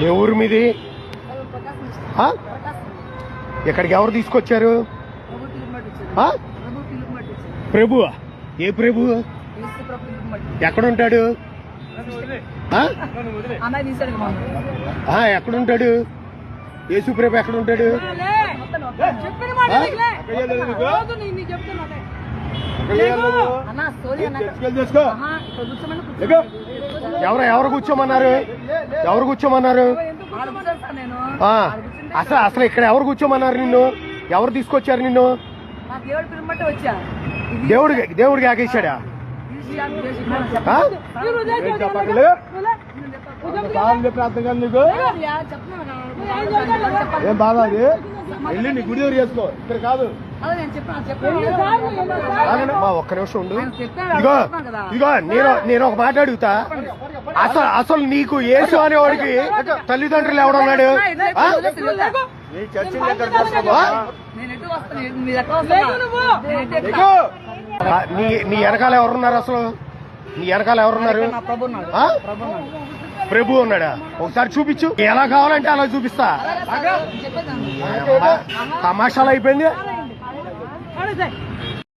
ఏ ఊరు మీది ఆ? ఇక్కడికి ఎవరు తీసుకొచ్చారు? ప్రభు ఏ ప్రభు ఎక్కడుంటాడు ఎక్కడుంటాడు యేసు ప్రభు ఎక్కడుంటాడు చెప్తున్నా ఎవరు ఎవరు కూర్చోమన్నారు? ఎవరు కూర్చోమన్నారు? అసలు అసలు ఇక్కడ ఎవరు కూర్చోమన్నారు నిన్ను? ఎవరు తీసుకొచ్చారు నిన్ను? నా దేవుడి దేవుడికి దేవుడికి ఆగేశాడా ఇది ఆ? దేశం ఇక్కడ చెప్ప- ఆ? ఈ రోజే దేవుడు చెప్పట్లే? నువ్వులే. నువ్వు ప్రార్థన నీకు చెప్పయ్యా, చెప్తున్నాను కదా. చెప్పాలి. ఏం బాధ అది? వెళ్ళి నీ గుడి దగ్గర చేసుకో ఇక్కడ కాదు. ఒక్క నిమిషం ఉండు. కదా. ఇదిగో నేను నేను ఒక మాట అడుగుతా. అసలు అసలు నీకు యేసు అనేవాడికి తల్లిదండ్రులు ఎవడున్నాడు? ఆ, నీ నీ వెనకాల ఎవరున్నారు అసలు? నీ వెనకాల ఎవరున్నారు? నా ప్రభు ఉన్నాడు. ఉన్నాడు. ఉన్నాడా? ఒకసారి చూపించు. ఎలా కావాలంటే అలా చూపిస్తా. తమాషాలు అయిపోయింది.